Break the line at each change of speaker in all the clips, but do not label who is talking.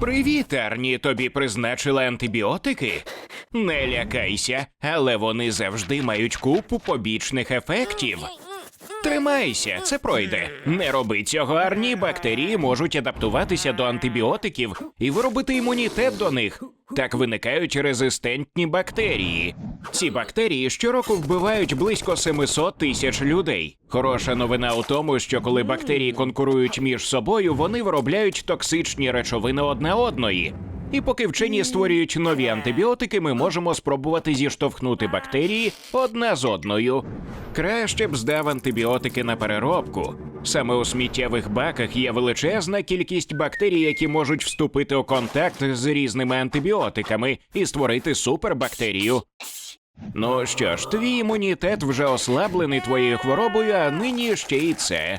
Привіт, Арні. Тобі призначили антибіотики? Не лякайся, але вони завжди мають купу побічних ефектів. Тримайся, це пройде. Не роби цього, Арні. Бактерії можуть адаптуватися до антибіотиків і виробити імунітет до них. Так виникають резистентні бактерії. Ці бактерії щороку вбивають близько 700 тисяч людей. Хороша новина у тому, що коли бактерії конкурують між собою, вони виробляють токсичні речовини одне одної. І поки вчені створюють нові антибіотики, ми можемо спробувати зіштовхнути бактерії одна з одною. Краще б здав антибіотики на переробку. Саме у сміттєвих баках є величезна кількість бактерій, які можуть вступити у контакт з різними антибіотиками і створити супербактерію. Ну що ж, твій імунітет вже ослаблений твоєю хворобою, а нині ще й це.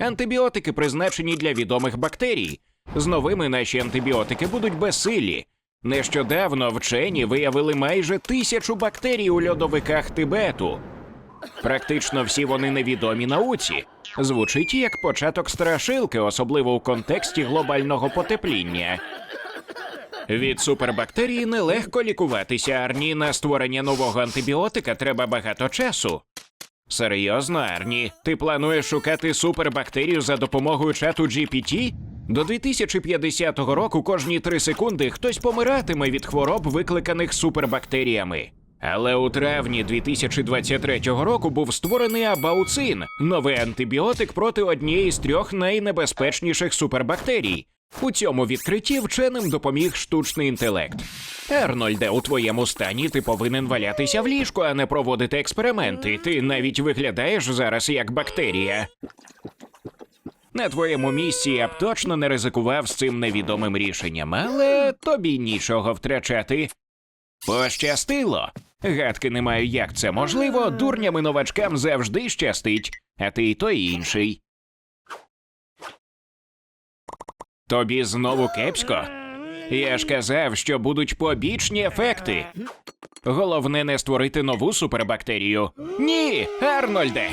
Антибіотики призначені для відомих бактерій. З новими наші антибіотики будуть безсилі. Нещодавно вчені виявили майже тисячу бактерій у льодовиках Тибету. Практично всі вони невідомі науці. Звучить як початок страшилки, особливо у контексті глобального потепління. Від супербактерії нелегко лікуватися, Арні. На створення нового антибіотика треба багато часу. Серйозно, Арні, ти плануєш шукати супербактерію за допомогою чату GPT? До 2050 року кожні три секунди хтось помиратиме від хвороб, викликаних супербактеріями. Але у травні 2023 року був створений абауцин, новий антибіотик проти однієї з трьох найнебезпечніших супербактерій. У цьому відкритті вченим допоміг штучний інтелект. Ернольде, у твоєму стані ти повинен валятися в ліжку, а не проводити експерименти. Ти навіть виглядаєш зараз як бактерія. На твоєму місці я б точно не ризикував з цим невідомим рішенням, але тобі нічого втрачати. Пощастило. Гадки не маю, як це можливо. Дурнями новачкам завжди щастить, а ти й той інший. Тобі знову кепсько? Я ж казав, що будуть побічні ефекти. Головне не створити нову супербактерію. Ні, Арнольде!